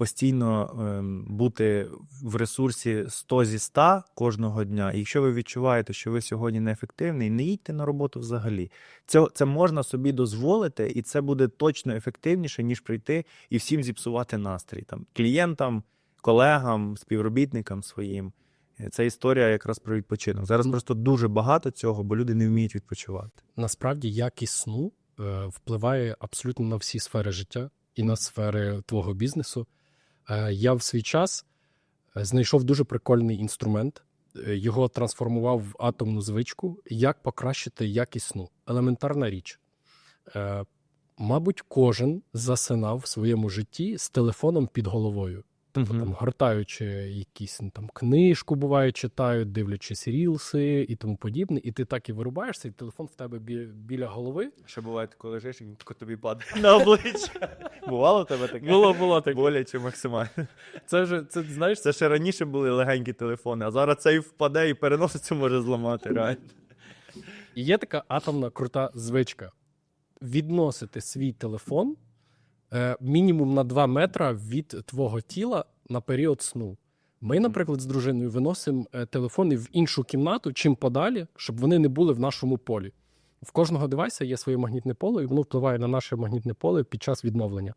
постійно ем, бути в ресурсі 100 зі 100 кожного дня. І якщо ви відчуваєте, що ви сьогодні неефективний, не їдьте на роботу взагалі. Це, це можна собі дозволити, і це буде точно ефективніше, ніж прийти і всім зіпсувати настрій там клієнтам, колегам, співробітникам своїм. Е, Це історія якраз про відпочинок. Зараз просто дуже багато цього, бо люди не вміють відпочивати. Насправді якість сну е, впливає абсолютно на всі сфери життя і на сфери твого бізнесу. Е, я в свій час е, знайшов дуже прикольний інструмент. Е, Його трансформував в атомну звичку. Як покращити якість сну? Елементарна річ. Мабуть, кожен засинав в своєму житті з телефоном під головою. Тобто, там, гортаючи якісь ну, там книжку, буває, читають, дивлячись рілси і тому подібне, і ти так і вирубаєшся, і телефон в тебе бі- біля голови. Ще буває, ти коли лежиш, і він тако тобі падає на обличчя. Бувало в тебе таке? Було, було таке. Боляче максимально. Це вже це знаєш, Це ще раніше були легенькі телефони, а зараз цей впаде і переносицю може зламати. Реально. І є така атомна крута звичка відносити свій телефон е, мінімум на 2 метра від твого тіла на період сну. Ми, наприклад, з дружиною виносимо е, телефони в іншу кімнату, чим подалі, щоб вони не були в нашому полі. В кожного девайса є своє магнітне поле, і воно впливає на наше магнітне поле під час відновлення.